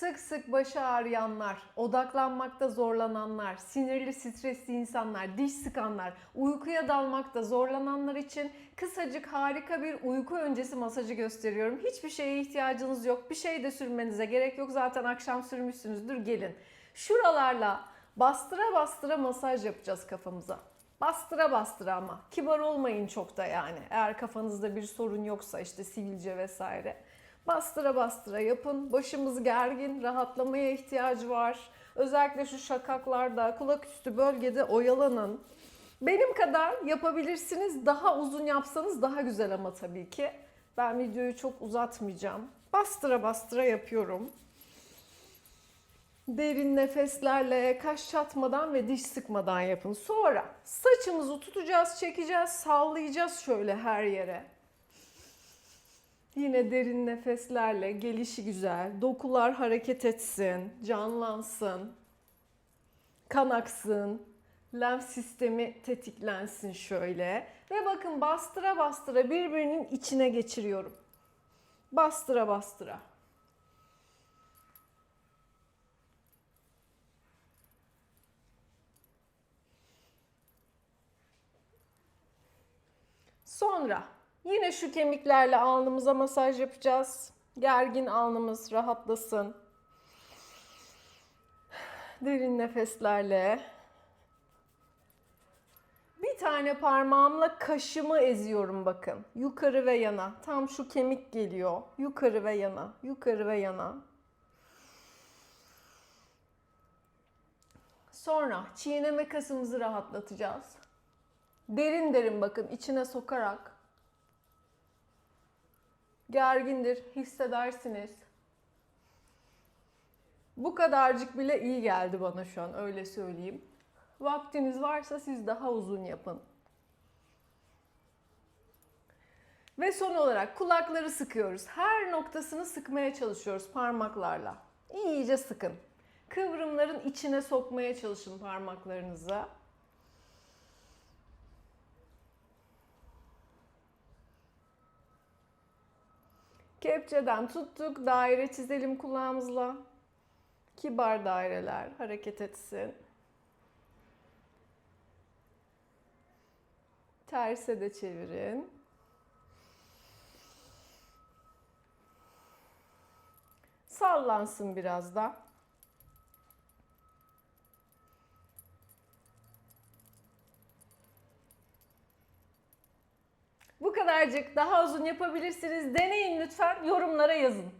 Sık sık başı ağrıyanlar, odaklanmakta zorlananlar, sinirli, stresli insanlar, diş sıkanlar, uykuya dalmakta zorlananlar için kısacık harika bir uyku öncesi masajı gösteriyorum. Hiçbir şeye ihtiyacınız yok. Bir şey de sürmenize gerek yok. Zaten akşam sürmüşsünüzdür. Gelin. Şuralarla bastıra bastıra masaj yapacağız kafamıza. Bastıra bastıra ama. Kibar olmayın çok da yani. Eğer kafanızda bir sorun yoksa işte sivilce vesaire. Bastıra bastıra yapın. Başımız gergin, rahatlamaya ihtiyacı var. Özellikle şu şakaklarda, kulak üstü bölgede oyalanın. Benim kadar yapabilirsiniz. Daha uzun yapsanız daha güzel ama tabii ki. Ben videoyu çok uzatmayacağım. Bastıra bastıra yapıyorum. Derin nefeslerle kaş çatmadan ve diş sıkmadan yapın. Sonra saçımızı tutacağız, çekeceğiz, sallayacağız şöyle her yere. Yine derin nefeslerle gelişi güzel. Dokular hareket etsin, canlansın, kan aksın, lenf sistemi tetiklensin şöyle. Ve bakın bastıra bastıra birbirinin içine geçiriyorum. Bastıra bastıra. Sonra yine şu kemiklerle alnımıza masaj yapacağız. Gergin alnımız rahatlasın. Derin nefeslerle. Bir tane parmağımla kaşımı eziyorum bakın. Yukarı ve yana. Tam şu kemik geliyor. Yukarı ve yana. Yukarı ve yana. Sonra çiğneme kasımızı rahatlatacağız. Derin derin bakın içine sokarak. Gergindir, hissedersiniz. Bu kadarcık bile iyi geldi bana şu an öyle söyleyeyim. Vaktiniz varsa siz daha uzun yapın. Ve son olarak kulakları sıkıyoruz. Her noktasını sıkmaya çalışıyoruz parmaklarla. İyice sıkın. Kıvrımların içine sokmaya çalışın parmaklarınıza. Kepçeden tuttuk, daire çizelim kulağımızla. Kibar daireler hareket etsin. Terse de çevirin. Sallansın biraz da. Bu kadarcık daha uzun yapabilirsiniz. Deneyin lütfen yorumlara yazın.